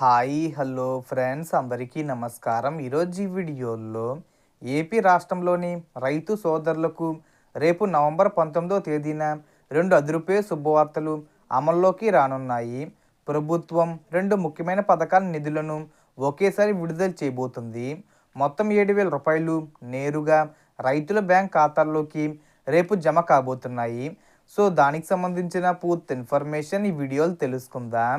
Hi hello friends అందరికీ నమస్కారం. ఈరోజు ఈ వీడియోలో ఏపీ రాష్ట్రంలోని రైతు సోదరులకు రేపు నవంబర్ పంతొమ్మిదో తేదీన రెండు అదురుపే శుభవార్తలు అమల్లోకి రానున్నాయి. ప్రభుత్వం రెండు ముఖ్యమైన పథకాల నిధులను ఒకేసారి విడుదల చేయబోతుంది. మొత్తం ఏడు వేల రూపాయలు నేరుగా రైతుల బ్యాంక్ ఖాతాల్లోకి రేపు జమ కాబోతున్నాయి. సో దానికి సంబంధించిన పూర్తి ఇన్ఫర్మేషన్ ఈ వీడియోలు తెలుసుకుందాం.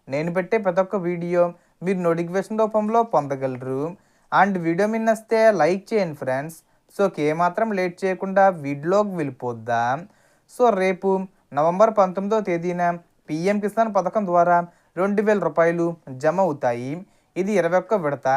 నేను పెట్టే ప్రతి ఒక్క వీడియో మీరు నోటిఫికేషన్ రూపంలో పొందగలరు అండ్ వీడియో మీద నస్తే లైక్ చేయండి ఫ్రెండ్స్. సో ఏమాత్రం లేట్ చేయకుండా వీడియోకి వెళ్ళిపోద్దాం. సో రేపు నవంబర్ పంతొమ్మిదో తేదీన పిఎం కిసాన్ పథకం ద్వారా రెండు వేల రూపాయలు జమ అవుతాయి. ఇది ఇరవై ఒక్క విడత.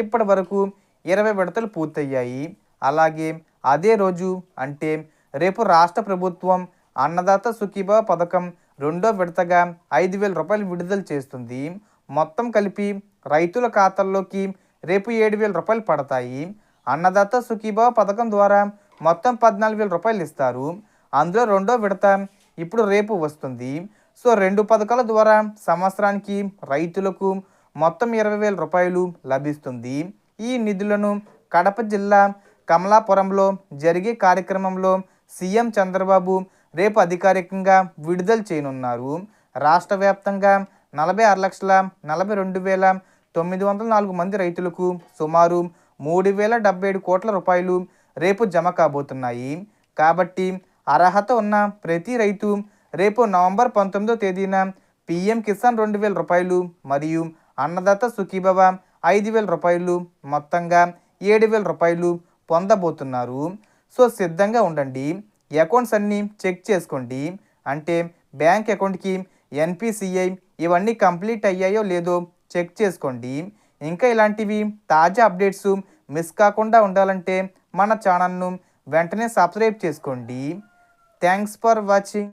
ఇప్పటి వరకు ఇరవై విడతలు పూర్తయ్యాయి. అలాగే అదే రోజు అంటే రేపు రాష్ట్ర ప్రభుత్వం అన్నదాత సుఖీభావ పథకం రెండో విడతగా ఐదు వేల రూపాయలు విడుదల చేస్తుంది. మొత్తం కలిపి రైతుల ఖాతాల్లోకి రేపు ఏడు వేల రూపాయలు పడతాయి. అన్నదాత సుఖీభావ పథకం ద్వారా మొత్తం పద్నాలుగు వేల రూపాయలు ఇస్తారు. అందులో రెండో విడత ఇప్పుడు రేపు వస్తుంది. సో రెండు పథకాల ద్వారా సంవత్సరానికి రైతులకు మొత్తం ఇరవై వేల రూపాయలు లభిస్తుంది. ఈ నిధులను కడప జిల్లా కమలాపురంలో జరిగే కార్యక్రమంలో సీఎం చంద్రబాబు రేపు అధికారికంగా విడుదల చేయనున్నారు. రాష్ట్ర వ్యాప్తంగా నలభై ఆరు లక్షల నలభై రెండు వేల తొమ్మిది వందల నాలుగు మంది రైతులకు సుమారు మూడు వేల డెబ్బై ఏడు కోట్ల రూపాయలు రేపు జమ కాబోతున్నాయి. కాబట్టి అర్హత ఉన్న ప్రతి రైతు రేపు నవంబర్ పంతొమ్మిదో తేదీన పిఎం కిసాన్ రెండు వేల రూపాయలు మరియు అన్నదాత సుఖీభవ ఐదు వేల రూపాయలు మొత్తంగా ఏడు వేల రూపాయలు పొందబోతున్నారు. సో సిద్ధంగా ఉండండి. అకౌంట్స్ అన్నీ చెక్ చేసుకోండి. అంటే బ్యాంక్ అకౌంట్కి ఎన్పిసిఐ ఇవన్నీ కంప్లీట్ అయ్యాయో లేదో చెక్ చేసుకోండి. ఇంకా ఇలాంటివి తాజా అప్డేట్స్ మిస్ కాకుండా ఉండాలంటే మన ఛానల్ను వెంటనే సబ్స్క్రైబ్ చేసుకోండి. Thanks for watching.